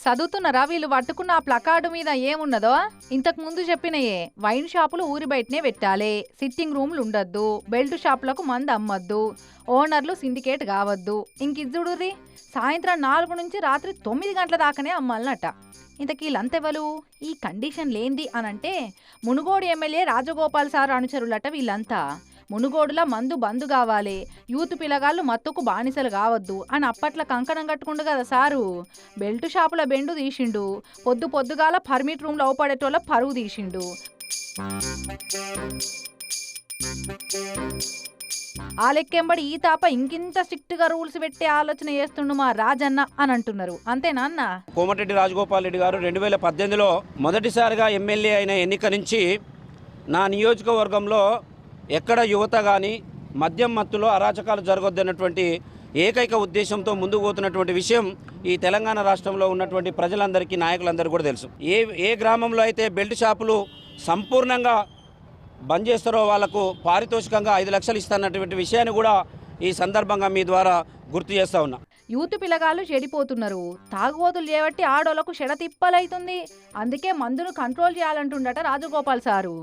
చదువుతున్నారా వీళ్ళు పట్టుకున్న ఆ ప్లకార్డు మీద ఏమున్నదో ఇంతకు ముందు చెప్పినయే. వైన్ షాపులు ఊరి బయటనే పెట్టాలి. సిట్టింగ్ రూమ్లు ఉండొద్దు. బెల్ట్ షాపులకు మంది అమ్మొద్దు. ఓనర్లు సిండికేట్ కావద్దు. ఇంకిద్దుడుర్రి సాయంత్రం నాలుగు నుంచి రాత్రి తొమ్మిది గంటల దాకానే అమ్మాలనట. ఇంతకీ వీళ్ళంతెవలు ఈ కండిషన్ లేంది అనంటే మునుగోడు ఎమ్మెల్యే రాజగోపాల్ సార్ అనుచరులట వీళ్ళంతా. మునుగోడుల మందు బందు కావాలి. యూత్ పిల్లగాళ్ళు మత్తుకు బానిసలు కావద్దు అని అప్పట్లో కంకణం కట్టుకుండు కదా సారు. బెల్ట్ షాపుల బెండు తీసిండు. పొద్దు పొద్దుగాల పర్మిట్ రూమ్లో అవపడేటోళ్ళ పరువు తీసిండు. ఆ లెక్కెంబడి ఈ తాప ఇంకింత స్ట్రిక్ట్గా రూల్స్ పెట్టే ఆలోచన చేస్తుండు మా రాజన్న అని అంటున్నారు. అంతేనా అన్న కోమటిరెడ్డి రాజగోపాల్ రెడ్డి గారు రెండు వేల పద్దెనిమిదిలో మొదటిసారిగా ఎమ్మెల్యే అయిన ఎన్నిక నుంచి నా నియోజకవర్గంలో ఎక్కడ యువత కానీ మద్యం మత్తులో అరాచకాలు జరగొద్దన్నటువంటి ఏకైక ఉద్దేశంతో ముందుకు పోతున్నటువంటి విషయం ఈ తెలంగాణ రాష్ట్రంలో ఉన్నటువంటి ప్రజలందరికీ నాయకులందరికీ కూడా తెలుసు. ఏ ఏ గ్రామంలో అయితే బెల్ట్ షాపులు సంపూర్ణంగా బంద్ చేస్తారో వాళ్ళకు పారితోషికంగా ఐదు లక్షలు ఇస్తానటువంటి విషయాన్ని కూడా ఈ సందర్భంగా మీ ద్వారా గుర్తు చేస్తా ఉన్నా. యూత్ పిల్లగాళ్ళు చెడిపోతున్నారు. తాగుబోతులు చేయబట్టి ఆడోళ్ళకు చెడ తిప్పలైతుంది. అందుకే మందును కంట్రోల్ చేయాలంటుండట రాజగోపాల్ సారు.